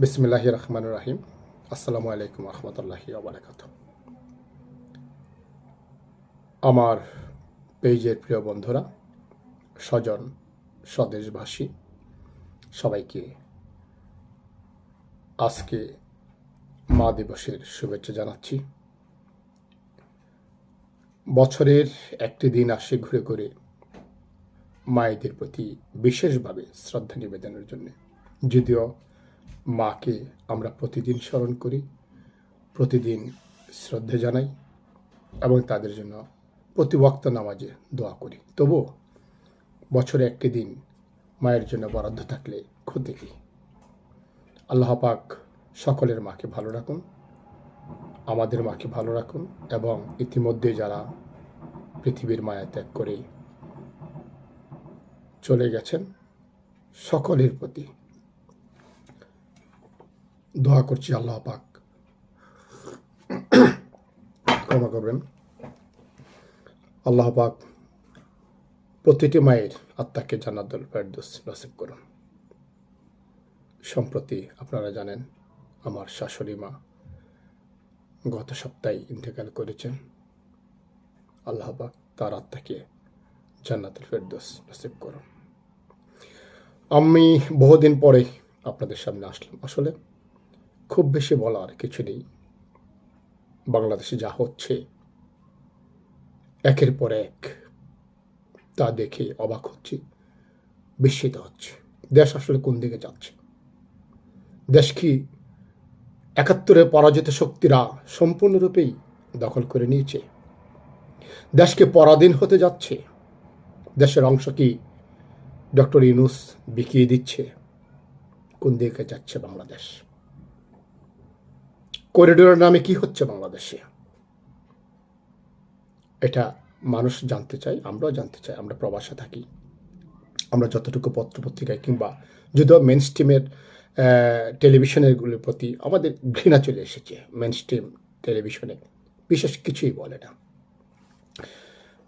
বিসমিল্লাহ রহমান রাহিম। আসসালামু আলাইকুম রহমতুল্লাহি আবরাকাত আমার পেজের প্রিয় বন্ধুরা, স্বজন, স্বদেশবাসী, সবাইকে আজকে মা দিবসের শুভেচ্ছা জানাচ্ছি। বছরের একটি দিন আসে ঘুরে ঘুরে মায়েদের প্রতি বিশেষভাবে শ্রদ্ধা নিবেদনের জন্য। যদিও মাকে আমরা প্রতিদিন স্মরণ করি, প্রতিদিন শ্রদ্ধা জানাই এবং তাদের জন্য প্রতি বক্ত নামাজে দোয়া করি। তবুও বছরে একটি দিন মায়ের জন্য বরাদ্দ থাকলে ক্ষতি কী আল্লাহ পাক সকলের মাকে ভালো রাখুন, আমাদের মাকে ভালো রাখুন এবং ইতিমধ্যে যারা পৃথিবীর মায়া ত্যাগ করে চলে গেছেন, সকলের প্রতি দোয়া করছি আল্লাহ পাক। ক্ষমা করবেন। আল্লাহ পাক প্রতিটি মায়ের আত্মাকে জান্নাতুল ফেরদৌস নসিব করুন। সম্প্রতি আপনারা জানেন, আমার শাশুড়ি মা গত সপ্তাহে ইন্তেকাল করেছেন। আল্লাহ পাক তার আত্মাকে জান্নাতুল ফেরদোস নসিব করুন। আমি বহুদিন পরে আপনাদের সামনে আসলাম। আসলে খুব বেশি বলার কিছু নেই। বাংলাদেশে যা হচ্ছে, একের পর এক তা দেখে অবাক হচ্ছে, বিস্মিত হচ্ছে। দেশ আসলে কোন দিকে যাচ্ছে? দেশ কি একাত্তরের পরাজিত শক্তিরা সম্পূর্ণরূপেই দখল করে নিয়েছে? দেশকে পরাধীন হতে যাচ্ছে? দেশের অংশ কি ডক্টর ইনুস বিকিয়ে দিচ্ছে? কোন দিকে যাচ্ছে বাংলাদেশ? করিডোরের নামে কি হচ্ছে বাংলাদেশে? এটা মানুষ জানতে চাই আমরাও জানতে চাই, আমরা প্রবাসে থাকি। আমরা যতটুকু পত্রপত্রিকায় কিংবা যদিও মেন স্ট্রিমের টেলিভিশনেরগুলোর প্রতি আমাদের ঘৃণা চলে এসেছে মেন স্ট্রিম টেলিভিশনে বিশেষ কিছুই বলে না।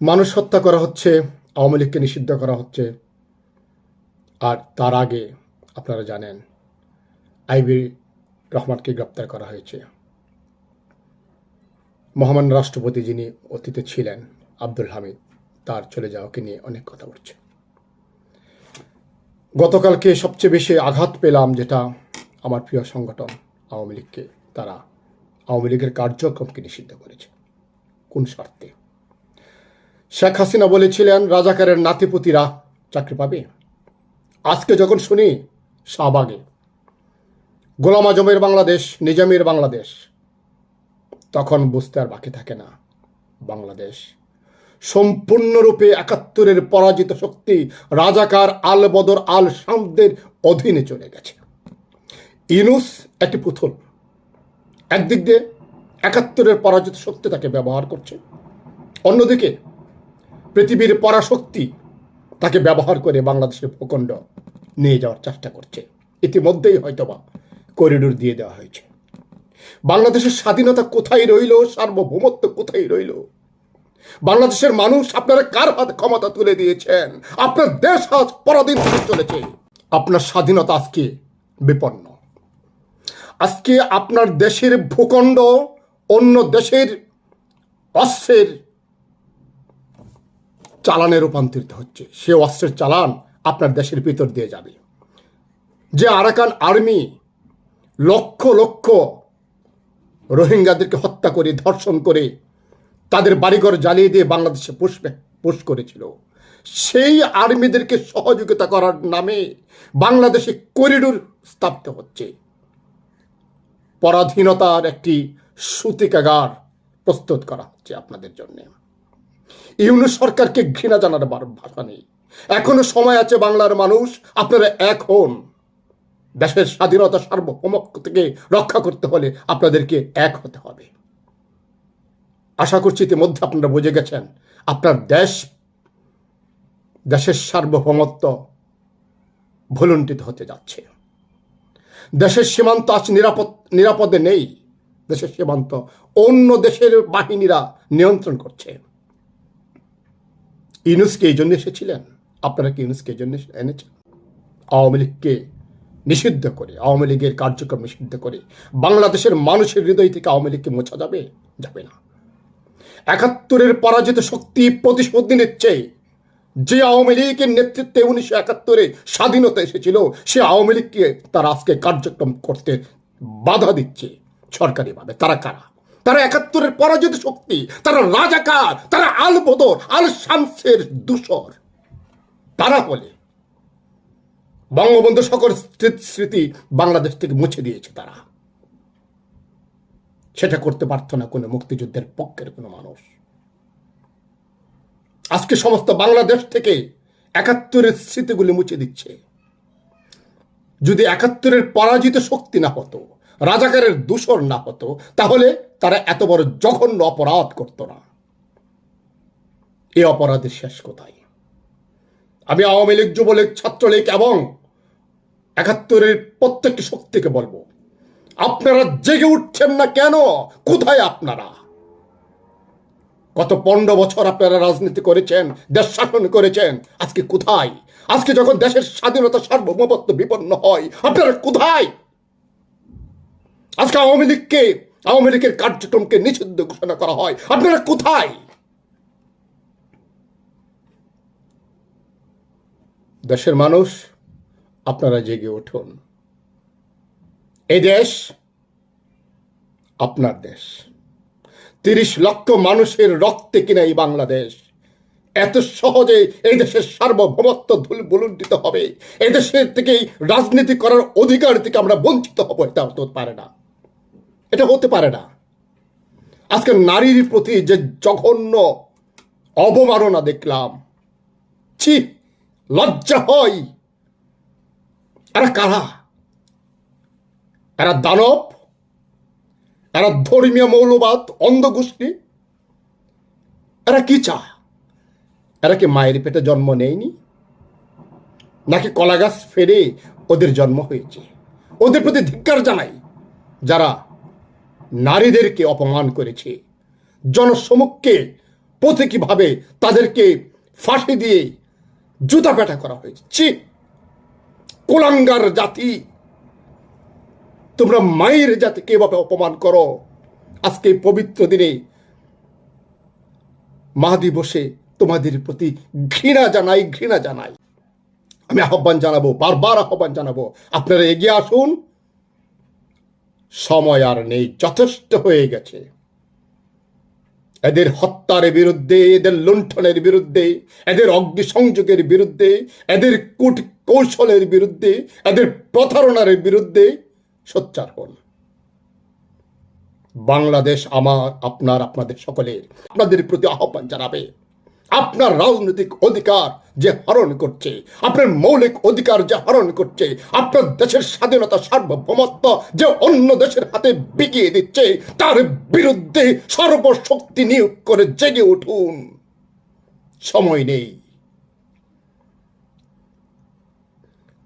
মানুষ হত্যা করা হচ্ছে, আওয়ামী লীগকে নিষিদ্ধ করা হচ্ছে, আর তার আগে আপনারা জানেন, আইবি রহমানকে গ্রেপ্তার করা হয়েছে। মহামান্য রাষ্ট্রপতি যিনি অতীতে ছিলেন, আব্দুল হামিদ, তার চলে যাওয়াকে নিয়ে অনেক কথা উঠছে। গতকালকে সবচেয়ে বেশি আঘাত পেলাম যেটা আমার প্রিয় সংগঠন আওয়ামী লীগকে, তারা আওয়ামী লীগের কার্যক্রমকে নিষিদ্ধ করেছে। কোন স্বার্থে? শেখ হাসিনা বলেছিলেন, রাজাকারের নাতিপুতিরা চাকরি পাবে। আজকে যখন শুনি, শাহবাগে, গোলাম আজমের বাংলাদেশ, নিজামের বাংলাদেশ তখন বুঝতে আর বাকি থাকে না। বাংলাদেশ সম্পূর্ণরূপে একাত্তরের পরাজিত শক্তি রাজাকার আল বদর আল শামদের অধীনে চলে গেছে। ইনুস একটি পুতুল। একদিক দিয়ে একাত্তরের পরাজিত শক্তি তাকে ব্যবহার করছে। অন্যদিকে পৃথিবীর পরাশক্তি তাকে ব্যবহার করে বাংলাদেশের ভূখণ্ড নিয়ে যাওয়ার চেষ্টা করছে। ইতিমধ্যেই হয়তোবা করিডোর দিয়ে দেওয়া হয়েছে। বাংলাদেশের স্বাধীনতা কোথায় রইল? সার্বভৌমত্ব কোথায় রইল? বাংলাদেশের মানুষ আপনারা কার হাতে ক্ষমতা তুলে দিয়েছেন? আপনার দেশ আজ পরাধীন হতে চলেছে। আপনার স্বাধীনতা আজকে বিপন্ন। আজকে আপনার দেশের ভূখণ্ড অন্য দেশের অস্ত্রের চালানে রূপান্তরিত হচ্ছে। সে অস্ত্রের চালান আপনার দেশের ভিতর দিয়ে যাবে। যে আরাকান আর্মি লক্ষ লক্ষ রোহিঙ্গাদেরকে হত্যা করে, ধর্ষণ করে তাদের বাড়িঘর জ্বালিয়ে দিয়ে বাংলাদেশে পুষবে পুষ করেছিল। সেই আর্মিদেরকে সহযোগিতা করার নামে বাংলাদেশে করিডোর স্থাপিত হচ্ছে। পরাধীনতার একটি সূতিকাগার প্রস্তুত করা হচ্ছে আপনাদের জন্য। ইউনুস সরকারকে ঘৃণা জানার ভাষা নেই। এখনও সময় আছে বাংলার মানুষ, আপনারা এক হন। দেশের স্বাধীনতা সার্বভৌমত্ব থেকে রক্ষা করতে হলে আপনাদেরকে এক হতে হবে। আশা করছি ইতিমধ্যে আপনারা বুঝে গেছেন, আপনার দেশ, দেশের সার্বভৌমত্ব ভুলুণ্ঠিত হতে যাচ্ছে। দেশের সীমান্ত আজ নিরাপদ, নিরাপদে নেই। দেশের সীমান্ত অন্য দেশের বাহিনীরা নিয়ন্ত্রণ করছে। ইউনুসকে এই জন্য এসেছিলেন। আপনারা কি ইউনুসকে এই জন্য এনেছেন? আওয়ামী লীগকে নিষিদ্ধ করে, আওয়ামী লীগের কার্যক্রম নিষিদ্ধ করে, বাংলাদেশের মানুষের হৃদয় থেকে আওয়ামী লীগকে মোছা যাবে? যাবে না। একাত্তরের পরাজিত শক্তি প্রতিশোধ নিচ্ছে যে আওয়ামী লীগের নেতৃত্বে উনিশশো একাত্তরে স্বাধীনতা এসেছিল, সে আওয়ামী লীগকে তারা আজকে কার্যক্রম করতে বাধা দিচ্ছে সরকারিভাবে। তারা কারা? তারা একাত্তরের পরাজিত শক্তি, তারা রাজাকার, তারা আল বদর, আল শামসের দূষর। তারা বলে বঙ্গবন্ধু সকল স্মৃ- স্মৃতি বাংলাদেশ থেকে মুছে দিয়েছে তারা। সেটা করতে পারত না কোনো মুক্তিযুদ্ধের পক্ষের কোনো মানুষ। আজকে সমস্ত বাংলাদেশ থেকে একাত্তরের স্মৃতিগুলি মুছে দিচ্ছে। যদি একাত্তরের পরাজিত শক্তি না হতো, রাজাকারের দূষণ না হতো, তাহলে তারা এত বড় জঘন্য অপরাধ করত না। এই অপরাধের শেষ কোথায়? আমি আওয়ামী লীগ, যুবলীগ, ছাত্রলীগ এবং একাত্তরের প্রত্যেকটি শক্তিকে বলব, আপনারা জেগে উঠছেন না কেন? কোথায় আপনারা? গত পনেরো বছর আপনারা রাজনীতি করেছেন, দেশ শাসন করেছেন, আজকে কোথায়? আজকে যখন দেশের স্বাধীনতা সার্বভৌমত্ব বিপন্ন হয়, আপনারা কোথায়? আজকে আওয়ামী লীগকে, আওয়ামী লীগের কার্যক্রমকে নিষিদ্ধ ঘোষণা করা হয়, আপনারা কোথায়? দেশের মানুষ আপনারা জেগে উঠুন। এই দেশ আপনার দেশ। তিরিশ লক্ষ মানুষের রক্তে কিনা এই বাংলাদেশ। এত সহজে এই দেশের সার্বভৌমত্ব ধুল বুলুণ্ঠিত হবে। এই দেশের থেকেই রাজনীতি করার অধিকার থেকে আমরা বঞ্চিত হব, এটা হতে পারে না। এটা হতে পারে না। আজকে নারীর প্রতি যে জঘন্য অবমাননা দেখলাম, ছি, লজ্জা হয়। এরা কারা? এরা দানব? এরা ধর্মীয় মৌলবাদ, অন্ধগোষ্ঠী? এরা কি চা এরা কি মায়ের পেটে জন্ম নেয়নি? নাকি কলা গাছ ফেরে ওদের জন্ম হয়েছে? ওদের প্রতি ধিক্কার জানাই যারা নারীদেরকে অপমান করেছে। জনসমুখকে প্রতীকীভাবে তাদেরকে ফাঁসি দিয়ে জুতা পেটা করা হয়েছে। কোলাঙ্গার জাতি। তোমরা মায়ের জাতিকে এভাবে অপমান করো। আজকে পবিত্র দিনে মা দিবসে তোমাদের প্রতি ঘৃণা জানাই ঘৃণা জানাই। আমি আহ্বান জানাব, বারবার আহ্বান জানাব, আপনারা এগিয়ে আসুন। সময় আর নেই, যথেষ্ট হয়ে গেছে। এদের হত্যার বিরুদ্ধে, এদের লুণ্ঠনের বিরুদ্ধে, এদের অগ্নিসংযোগের বিরুদ্ধে, এদের কূট কৌশলের বিরুদ্ধে, এদের প্রতারণার বিরুদ্ধে সোচ্চার হন। বাংলাদেশ আমার, আপনার, আপনাদের সকলের, আপনাদের প্রতি আহ্বান জানাবে। আপনার রাজনৈতিক অধিকার যে হরণ করছে, আপনার মৌলিক অধিকার যে হরণ করছে, আপনার দেশের স্বাধীনতা সার্বভৌমত্ব যে অন্য দেশের হাতে বিকিয়ে দিচ্ছে, তার বিরুদ্ধে সর্বশক্তি নিয়োগ করে জেগে উঠুন। সময় নেই।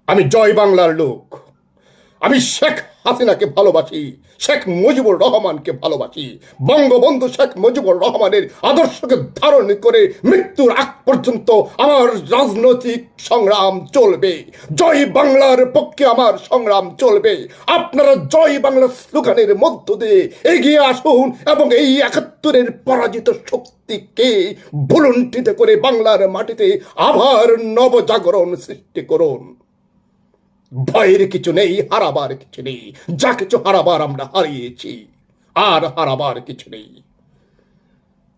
আমি জয় বাংলার লোক। আমি শেখ হাসিনাকে ভালোবাসি। শেখ মুজিবুর রহমানকে ভালোবাসি। বঙ্গবন্ধু শেখ মুজিবুর রহমানের আদর্শকে ধারণ করে মৃত্যুর আগ পর্যন্ত আমার রাজনৈতিক সংগ্রাম চলবে। জয় বাংলার পক্ষে আমার সংগ্রাম চলবে। আপনারা জয় বাংলা স্লোগানের মধ্য দিয়ে এগিয়ে আসুন এবং এই একাত্তরের পরাজিত শক্তিকে ভুলুণ্ঠিত করে বাংলার মাটিতে আবার নবজাগরণ সৃষ্টি করুন। ভয়ের কিছু নেই, হারাবার কিছু নেই। যা কিছু হারাবার আমরা হারিয়েছি, আর হারাবার কিছু নেই।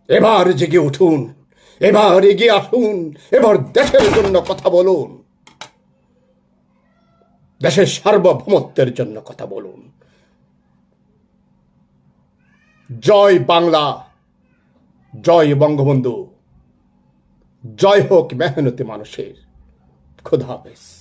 এবার জেগে উঠুন, এবার এগিয়ে আসুন, এবার দেশের জন্য কথা বলুন। দেশের সার্বভৌমত্বের জন্য কথা বলুন। জয় বাংলা, জয় বঙ্গবন্ধু, জয় হোক মেহনতি মানুষের, খুদা হাফেজ।